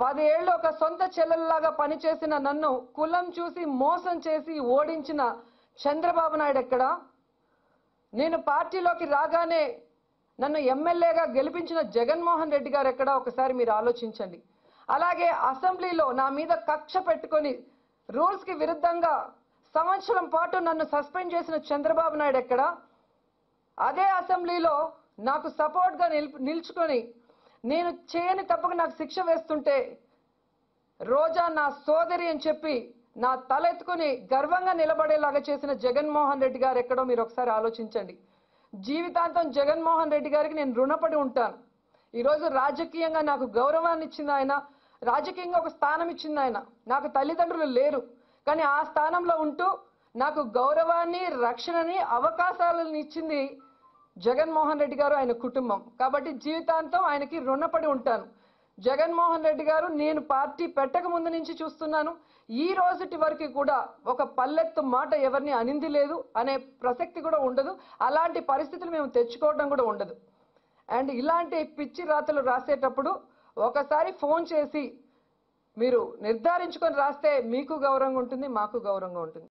పదేళ్ళు ఒక సొంత చెల్లెల్లాగా పనిచేసిన నన్ను కులం చూసి మోసం చేసి ఓడించిన చంద్రబాబు నాయుడు ఎక్కడ? నేను పార్టీలోకి రాగానే నన్ను ఎమ్మెల్యేగా గెలిపించిన జగన్మోహన్ రెడ్డి గారు ఎక్కడ? ఒకసారి మీరు ఆలోచించండి. అలాగే అసెంబ్లీలో నా మీద కక్ష పెట్టుకొని రూల్స్కి విరుద్ధంగా సంవత్సరం పాటు నన్ను సస్పెండ్ చేసిన చంద్రబాబు నాయుడు ఎక్కడ? అదే అసెంబ్లీలో నాకు సపోర్ట్గా నిల్- నిల్చుకొని నేను చేయని తప్పకు నాకు శిక్ష వేస్తుంటే రోజా నా సోదరి అని చెప్పి నా తల ఎత్తుకుని గర్వంగా నిలబడేలాగా చేసిన జగన్మోహన్ రెడ్డి గారు ఎక్కడో మీరు ఒకసారి ఆలోచించండి. జీవితాంతం జగన్మోహన్ రెడ్డి గారికి నేను రుణపడి ఉంటాను. ఈరోజు రాజకీయంగా నాకు గౌరవాన్ని ఇచ్చింది ఆయన రాజకీయంగా ఒక స్థానం ఇచ్చింది ఆయన. నాకు తల్లిదండ్రులు లేరు. కానీ ఆ స్థానంలో ఉంటూ నాకు గౌరవాన్ని రక్షణని అవకాశాలను ఇచ్చింది జగన్మోహన్ రెడ్డి గారు ఆయన కుటుంబం. కాబట్టి జీవితాంతం ఆయనకి రుణపడి ఉంటాను. జగన్మోహన్ రెడ్డి గారు నేను పార్టీ పెట్టక ముందు నుంచి చూస్తున్నాను. ఈ రోజుటి వరకు కూడా ఒక పల్లెత్తు మాట ఎవరిని అనింది లేదు అనే ప్రసక్తి కూడా ఉండదు. అలాంటి పరిస్థితులు మేము తెచ్చుకోవడం కూడా ఉండదు. అండ్ ఇలాంటి పిచ్చి రాతలు రాసేటప్పుడు ఒకసారి ఫోన్ చేసి మీరు నిర్ధారించుకొని రాస్తే మీకు గౌరవంగా ఉంటుంది మాకు గౌరవంగా ఉంటుంది.